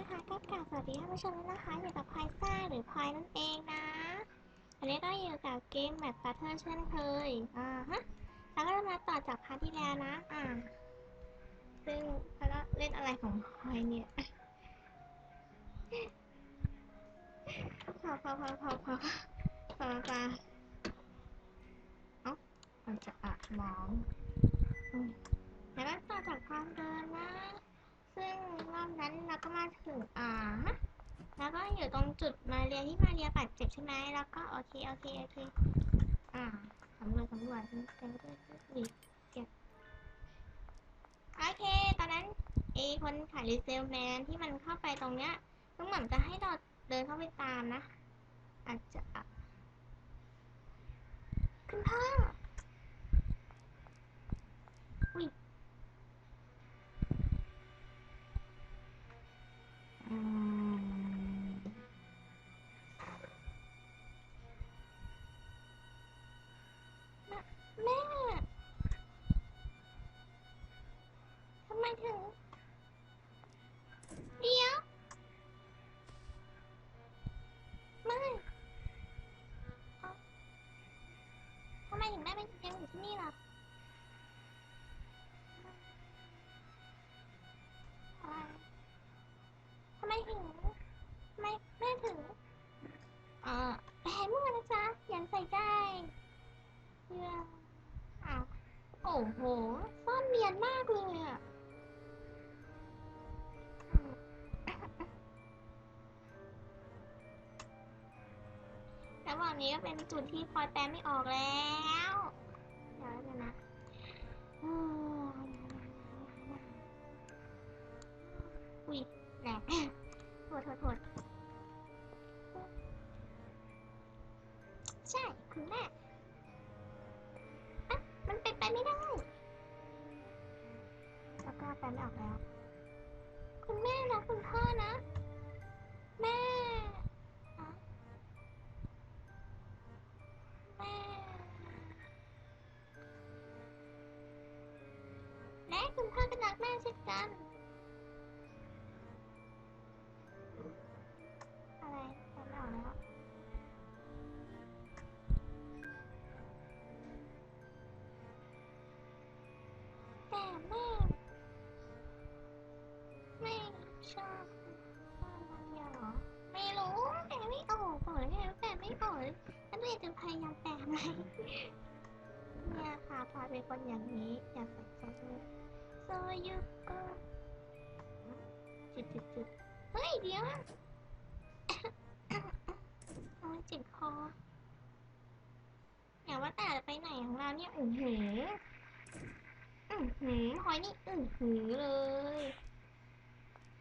นะคะก็กล่าวสวัสดีท่านผู้ชมด้วนะคะอยู่กับพลอยซ่าหรือพลอยนั่นเองนะอันนี้ก็อยู่กับเกมแบบบัตเทอร์เช่นเคยอ่าฮะแล้วก็มาต่อจากพาร์ทที่แล้วนะอ่าซึ่งแล้วก็เล่นอะไรของพลอยเนี่ยพอพอพอพอพอพอพอเอ้ามันจะอัดมองอืมแล้วก็ต่อจากความเดินนะ ซึ่งรอบนั้นเรา ก็มาถึงอ่า แล้วก็อยู่ตรงจุดมาเรียที่มาเรียบาดเจ็บใช่ไหมแล้วก็โอเคโอเคโอเค อ่าสำรวจสำรวจเต็มด้วยอุ้ยเก็บโอเค ตอนนั้นเอคนขายรีเซลแมนที่มันเข้าไปตรงเนี้ยก็เหมือนจะให้เราเดินเข้าไปตามนะ อาจจะคุณพ่ออุ้ย อืม แม่ทำไมถึง เดี๋ยว ไม่ทำไมถึงได้ไป โอ้โห ซ่อนเนียนมากเลยอะอืมแล้ววันนี้ก็เป็นจุดที่พลอยแปลไม่ออกแล้วเดี๋ยวนะนะอุ้ยแหลกโทษโทษ จะพยายามแปลไหมเนี่ยค่ะพาเป็นคนอย่างนี้อย่าใส่ใจเลยโซยุก็จุดจุดจุดเฮ้ยเดี๋ยวโอ้ยเจ็บคออย่าว่าแต่ไปไหนของเราเนี่ยอือหืออือหือหอยนี่อือหือเลย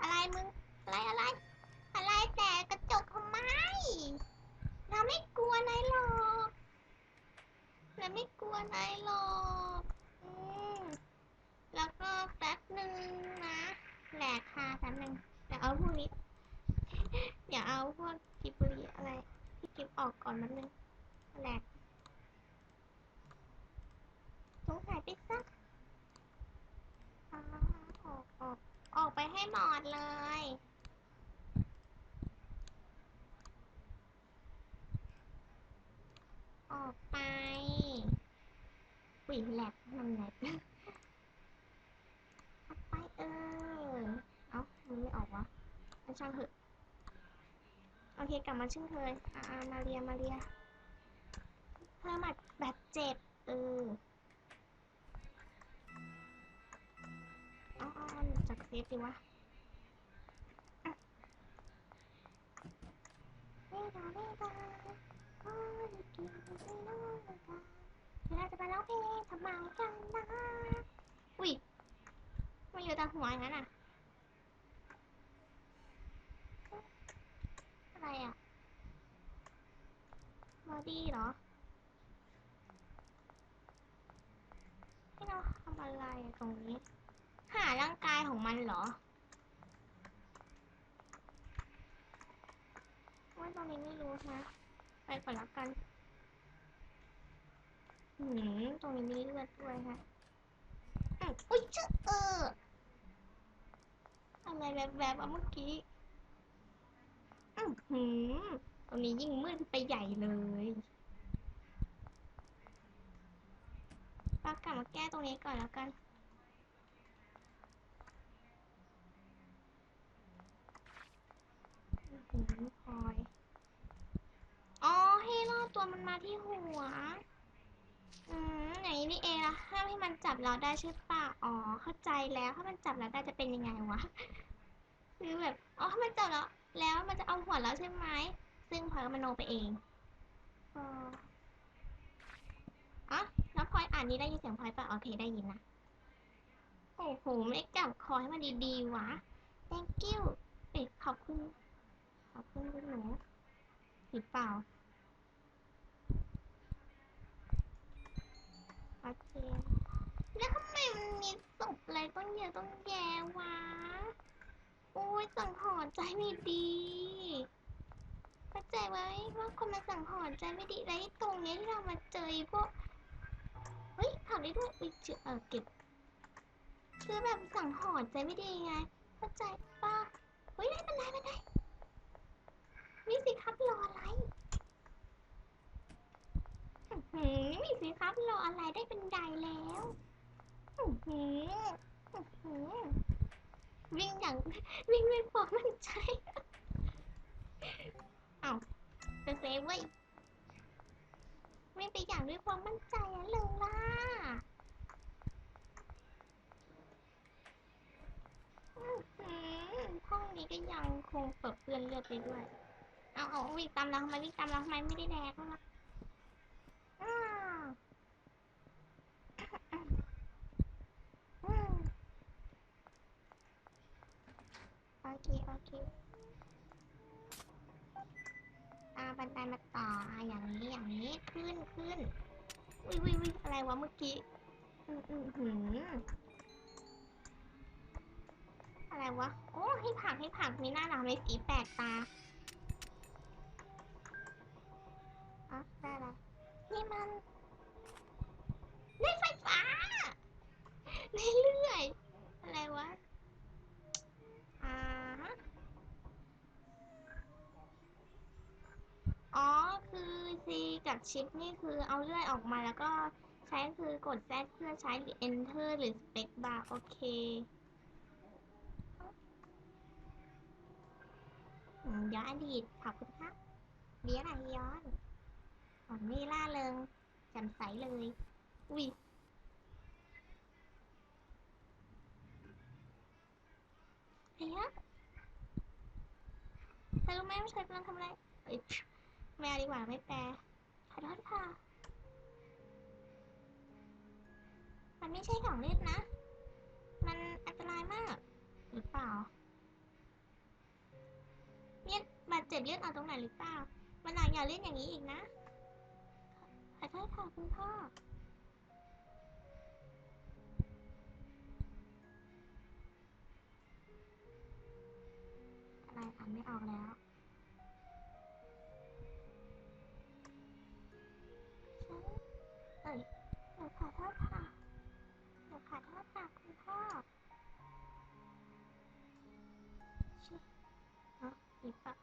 อะไรมึง อะไรอะไรแต่กระจกทำไม เราไม่กลั วนายหรอกเราไม่กลัวนายหรอกอืมแล้วก็แป๊บหนึ่งนะแหลกคาแป๊บหนึ่งเดี๋ยวเอาพวกนี้เดี๋ยวเอาพวกกิบบุรีอะไรที่กิบออกก่อนแป๊บนึงแหลกสงสัยไปซักอออกออกออกไปให้หมดเลย ออกไปอุ้ยแหลกมันแหลกออกไปเออ เอ้ามันไม่ออกวะเอาช่างเถอะโอเคกลับมาชื่อเธออ่ามาเรียมาเรียเพิ่มบัตรแบบเจ็บเออเอาเอาจากเซฟดีวะอะเวลาเวลา พอได้กินไม่นอนกันเวลาจะไปร้องเพลงทำไมกันนะอุ้ยมาอยู่ต่หัวอย่างนั้นอะ อะไรอะบอดี้เหรอให้เราทำอะไรตรงนี้ หาร่างกายของมันเหรอว่าตรงนี้ไม่รู้นะ ไปก่อนละกันหืมตรงนี้มีเลือดด้วยฮะอุ้ยชื่อเอออะไรแบบแบบเมื่อกี้อือหือตรงนี้ยิ่งมืดไปใหญ่เลยเรากลับมาแก้ตรงนี้ก่อนแล้วกัน อื้อหือพลอย อ๋อ ให้ล่อ ตัวมันมาที่หัว อืมอย่างนี้นี่เองละห้ามให้มันจับเราได้ใช่ปะอ๋อ เข้าใจแล้วถ้ามันจับเราได้จะเป็นยังไงวะ คือแบบ อ๋อถ้ามันจับเราแล้วมันจะเอาหัวเราใช่ไหม ซึ่งพลอยก็มโนไปเองอออ๋อแล้วพลอยอ่านนี้ได้ยินเสียงพลอยปะโอเคได้ยินนะ โอ้โหไม่จับคอให้มันดีๆวะ thank you เอ้ยขอบคุณ ขอบคุณคุณหนูผิดเปล่า โอเค แล้วทำไมมันมีศพอะไรต้องเยอะต้องแยะวะ โอ้ยสังหรณ์ใจไม่ดีเข้าใจไหมว่าคนมันสังหรณ์ใจไม่ดีแล้วไอ้ตรงนี้ที่เรามาเจอพวก เฮ้ยถามได้ด้วยอุ้ยเจอเออเก็บคือแบบสังหรณ์ใจไม่ดีไง เข้าใจป่ะเฮ้ยได้บันไดบันไดนี่สิครับรออะไร หือนี่สิครับรออะไรได้บันไดแล้วอื้อหืออื้อหือวิ่งอย่างวิ่งด้วยความมั่นใจเอาเป็นเซฟเว้ยไม่ไปอย่างด้วยความมั่นใจอะเลยล่ะห้องนี้ก็ยังคงเปิดเปื้อนเลือดไปด้วย เอาเอาวิ่งตามเราทำไมวิ่งตามเราทำไมไม่ได้แดกล่ะอ้าวอืมโอเคโอเค อ่า บันไดมาต่ออย่างนี้อย่างนี้ขึ้นขึ้นวิวิวิอะไรวะเมื่อกี้อืมอืมหืมอะไรวะโอ้ให้ผักให้ผักมีหน้าหลังมีสีแปลกตาอะได้ละนี่มันได้ไฟฟ้าเรื่อยๆอะไรวะ อ่า อ๋อ คือ C กับ ชิปนี่คือเอาเลื่อยออกมาแล้วก็ใช้คือกด Z เพื่อใช้หรือ Enter หรือ Space Bar โอเคย้อนอดีตขอบคุณครับเดี๋ยวอะไรย้อนอ๋อนี่ล่าเริงจ่มใสเลยอุ้ยเฮ้ยอะเธอรู้ไหมว่าฉันกำลังทำอะไรเอ้ยไม่เอาดีกว่าไม่แปล ขอโทษค่ะ มันไม่ใช่ของเล่นนะ มันอันตรายมาก หรือเปล่า เนี่ยบาดเจ็บเลือดออกตรงไหนหรือเปล่าวันหลังอย่าเล่นอย่างนี้อีกนะ ขอโทษค่ะคุณพ่ออะไรอ่านไม่ออกแล้ว ขอโทษค่ะ หนูขอโทษค่ะคุณพ่อชิเนาะอีปะ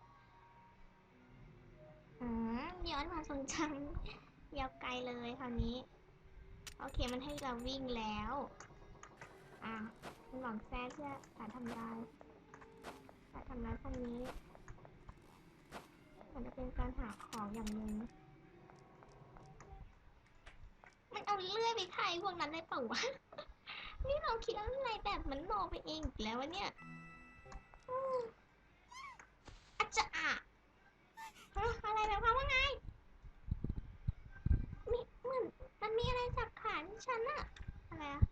อืมย้อนความทรงจำยาวไกลเลยคราวนี้ โอเคมันให้เราวิ่งแล้ว อะมันหวังแซ่เพื่อการทำลายการทำลายพวกนี้มันจะเป็นการหาของอย่างหนึ่ง มันเอาเลื่อยไปไขพวกนั้นได้เปล่าวะ นี่เราคิดอะไรแบบมันโนไปเองอีกแล้ววะเนี่ยอาจจะอะอะไรแบบความว่าไง มีเหมือนมันมีอะไรจับขาฉันอะอะไรอะ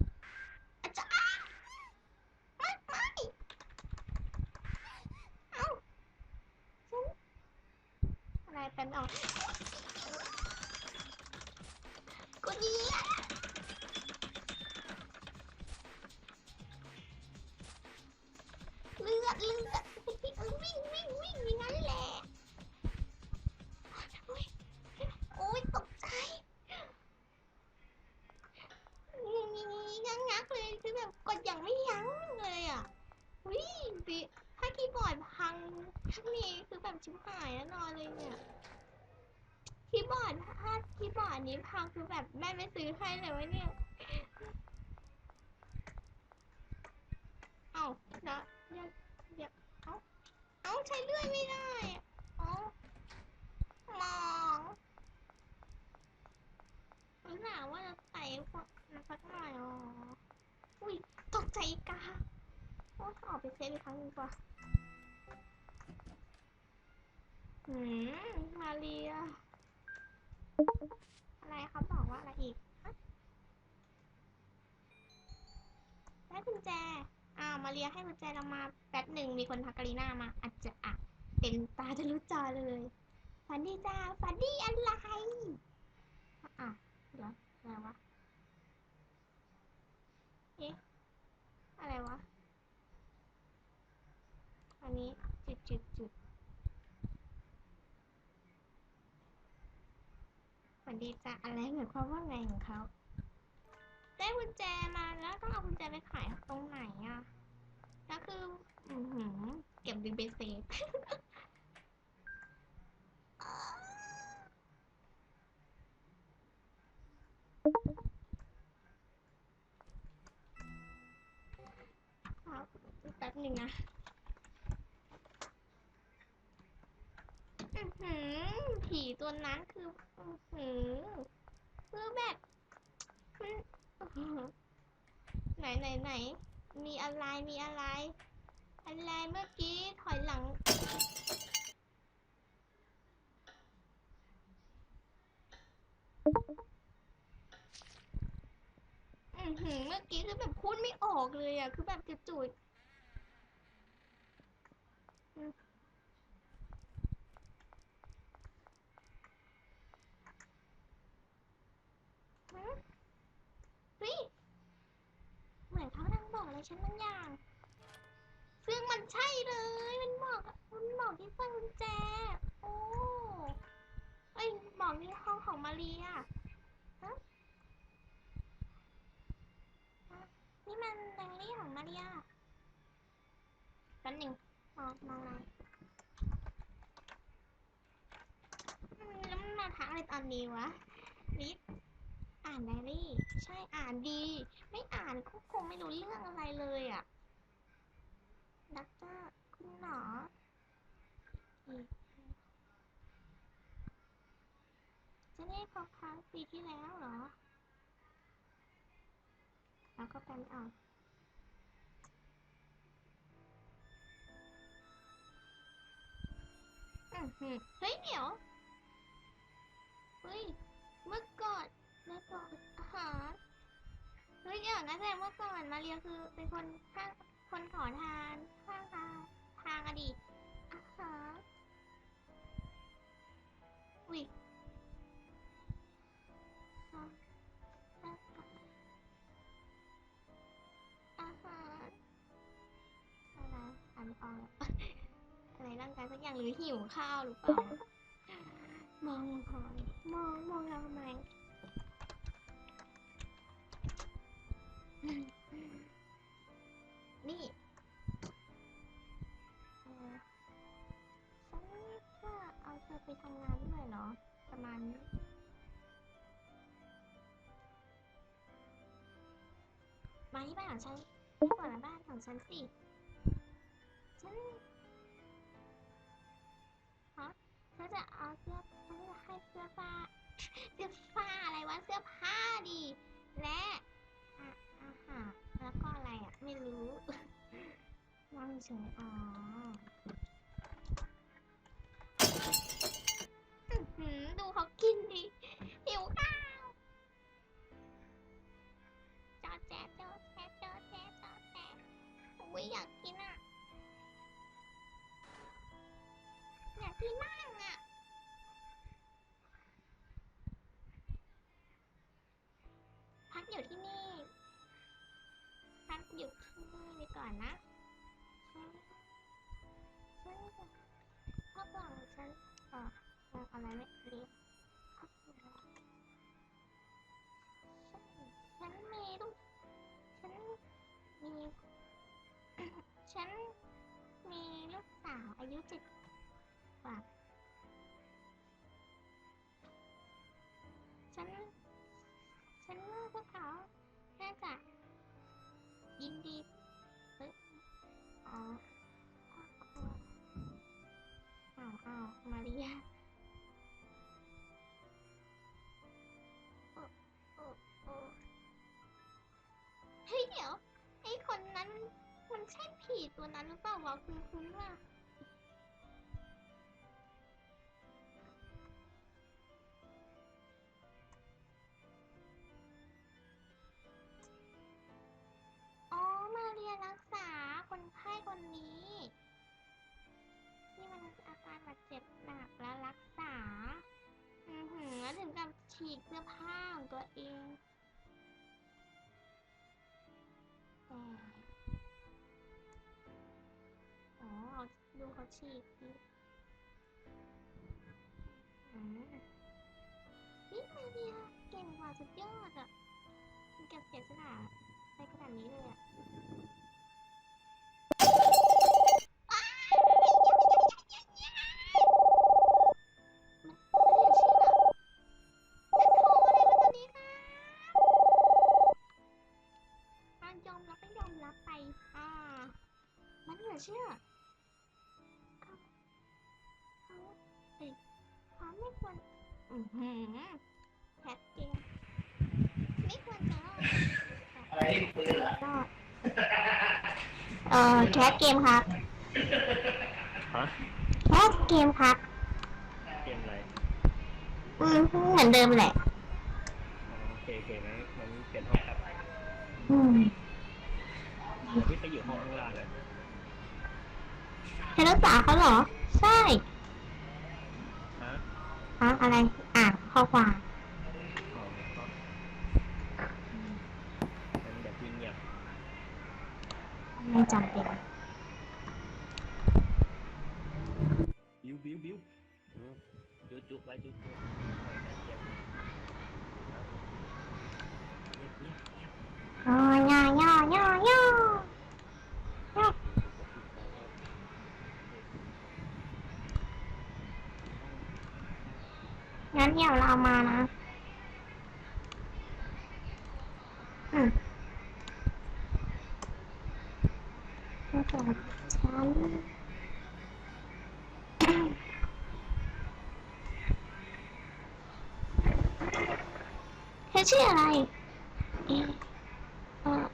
ชิบหายแน่นอนเลยเนี่ยคีย์บอร์ดถ้าคีย์บอร์ดนี้พังคือแบบแม่ไม่ซื้อให้เลยวะเนี่ย เอ้าเดี๋ยวเดี๋ยวเดี๋ยวเอ้าเอ้าใช้เลื่อยไม่ได้เอ้ามองรู้หนาว่าจะใส่พวกนักหน่อยอ๋ออุ้ยตกใจกาโอ้ออกไปเซฟอีกครั้งหนึงดีกว่า หืมมาเรีย อะไรเขาบอกว่าอะไรอีกได้กุญแจอ้ามาเรียให้กุญแจเรามาแป๊บหนึ่งมีคนทักกาลีน่ามาอาจจะอะเต็มตาจะรู้จอเลยฝันดีจ้าฝันดีอะไรอะเดี๋ยวอะไรวะเอ๊ะอะไรวะ อันนี้จุดจุดจุดันดีจ้าอะไรเหมือนความว่าไงของเขาได้กุญแจมาแล้วต้องเอากุญแจไปขายตรงไหนอะก็คืออือหือเก็บบินไปเซฟแป๊บหนึ่งนะอือหือผีตัวนั้นคือ หือคือแบบมันไหนไหนไหน มีอะไรมีอะไร อะไรเมื่อกี้ถอยหลัง อือหือ เมื่อกี้คือแบบพูดไม่ออกเลยอะ คือแบบกระจุดอืมหือเฮ้ย เหมือนเขากำลังบอกอะไร ฉันบางอย่าง ซึ่งมันใช่เลย มันบอกมันบอกที่ซ่อนกุญแจ โอ้เอ้ยบอกที่ห้องของมาเรียฮะฮะนี่มันไดอารี่ของมาเรียแป๊บหนึ่งมองมองอะไรแล้วมันมาทักอะไรตอนนี้วะลิศอ่านไดรี่ ใช่อ่านดี ไม่อ่านก็คงไม่รู้เรื่องอะไรเลยอะด็อกเตอร์คุณหมอจะได้พบครั้งปีที่แล้วเหรอ แล้วก็แปลไม่ออกอือหือเฮ้ยเดี๋ยว เฮ้ยเมื่อก่อน เมื่อก่อนอาหาเฮ้ยเดี๋ยวนะแต่เมื่อก่อนมาเรียคือเป็นคนข้างคนขอทานข้างทางทางอดีตอาหารอุ้ยอะอะอาหารอะไรอ่านไม่ออกแล้วอะไรร่างกายสักอย่างหรือหิวข้าวหรือเปล่ามองพอยมองมองเราทำไม นี่ฉันว่าเอาเธอไปทำงานด้วยเหรอประมาณนี้มาที่บ้านของฉันที่ก่อนละบ้านของฉันสิฉันฮะเธอจะเอาเสื้อฉันจะให้เสื้อผ้าเสื้อผ้าอะไรวะเสื้อผ้าดีและ เฉยอ๋อหือดูเขากินดิหิวข้าวจอแจ๊ะจอแจ๊ะจอแจ๊ะจอแจ๊ะอุ้ยอยากกินอะ อยากกินมากอะพักอยู่ที่นี่พักอยู่ที่นี่ไปก่อนนะ อะไรไม่เรียนพักอยู่แล้วฉันฉันมีลูกฉันมี ฉันมีลูกสาวอายุเจ็ดกว่าฉัน ฉันว่าพวกเขาน่าจะยินดีเอ้ยอ๋อครอบครัวอ้าวอ้ามาริย ตัวนั้นหรือเปล่าวะคุณคุณว่าอ๋อมาเรียนรักษาคนไข้คนนี้ที่มันอาการบาดเจ็บหนักและรักษา อือหือแล้วถึงกับฉีกเสื้อผ้าของตัวเอง ดูเขาฉีกดิอืมนี่มาเดียเก่งกว่าสุดยอดอะมันกับเสียสละในขนาดนี้เลยอะ กมครับฮะแคทเกมครับเกมอะไรอืมเหมือนเดิมแหละอ๋อโอเคโอเคงั้นงั้นเปลี่ยนห้องครับอืมเดี๋ยวพี่ไปอยู่ห้องข้างล่างนะเธอรักษาเขาเหรอ ใช่ฮะฮะอะไร อ่านข้อความอ๋อครับงั้นเดี๋ยวพี่เงียบ ไม่จำเป็น บิวบิวบิวอืมจุ๊จุ๊ไว้จุ๊จุ๊เงียบเงียบเงียบเงียบอ๋อย่อย่อย่อย่อย่องั้นเดี๋ยวเรามานะ อืมไม่เป็นไรฉันเธ อชื่ออะไร เออ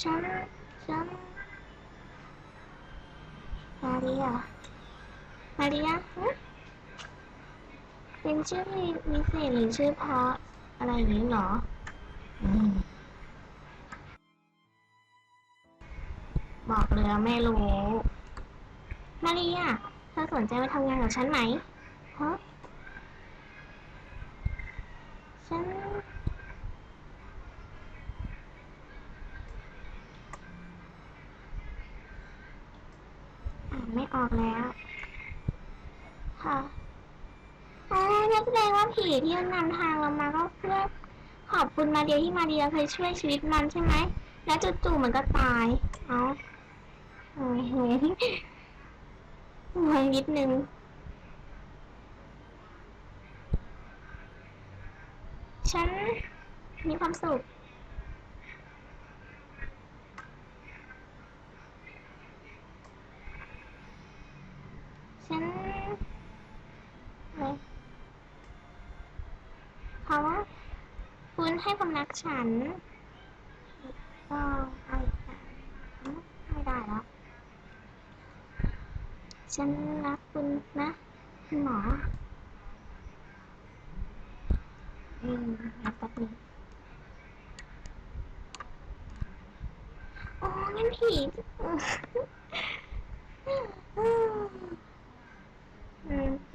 ฉัน ฉัน มาเรียมาเรียฮะเป็นชื่อวิเศษหรือชื่อเพราะอะไรอย่างนี้เหรอ อืม บอกเลยไม่รู้ มาเรียเธอสนใจมาทำงานกับฉันไหมฮะฉัน อ่านไม่ออกแล้ว ค่ะอ๋อนักแสดงว่าผีที่นำทางเรามาก็เพื่อขอบคุณมาเดียที่มาเดียเคยช่วยชีวิตมันใช่ไหม แล้วจู่ๆมันก็ตาย เอ้าโอ้โหงงนิดนึงฉันมีความสุข ฉันเลยเพราะว่าคุณให้ความรักฉัน ก็ให้อืมไม่ได้แล้ว ฉันรักคุณนะคุณหมออืมรักแป๊บนึงอ๋องั้นผี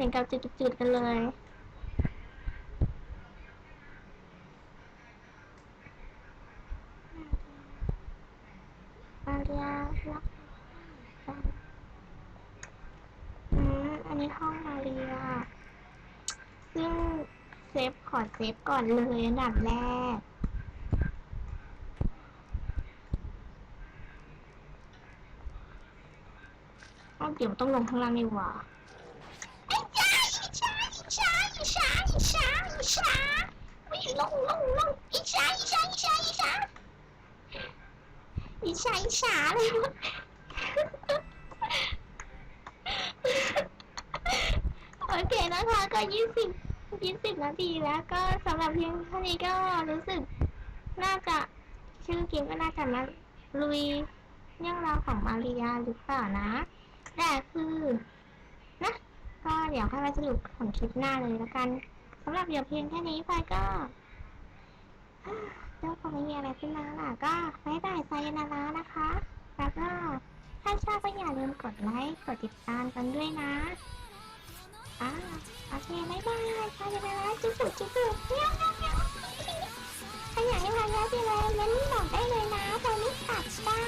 อืมเห็นกับจุดๆกันเลย มาเรียรักกันอืมอันนี้ห้องมาเรียซึ่งเซฟขอเซฟก่อนเลยอันดับแรกอ้าวเดี๋ยวต้องลงข้างล่างนี่หว่า ลงลงลงอิชาอิชาอิชาอิชาอิชาอิชาเลยโอเคนะคะ ก็ยี่สิบยี่สิบนาทีแล้ว ก็สำหรับเพียงเท่านี้ก็รู้สึกน่าจะชื่อเกมก็น่าจะมาลุยเรื่องราวของมาริยาหรือเปล่านะ แต่คือนะก็เดี๋ยวค่อยมาสรุปของคลิปหน้าเลยแล้วกันสำหรับเดี๋ยวเพียงแค่นี้ไปก็ เจ้าคงไม่มีอะไรขึ้นมาล่ะก็บายบายไซนารานะคะ แล้วก็ถ้าชอบก็อย่าลืมกดไลค์กดติดตามกันด้วยนะอ่าโอเคบายบายไซนาราจุ๊บจุ๊บจุ๊บจุ๊บเงี้ยวเงี้ยวเงี้ยวถ้าอยากให้มาเยอะไปเลยเม้นบอกได้เลยนะตอนนี้ตัดจ้า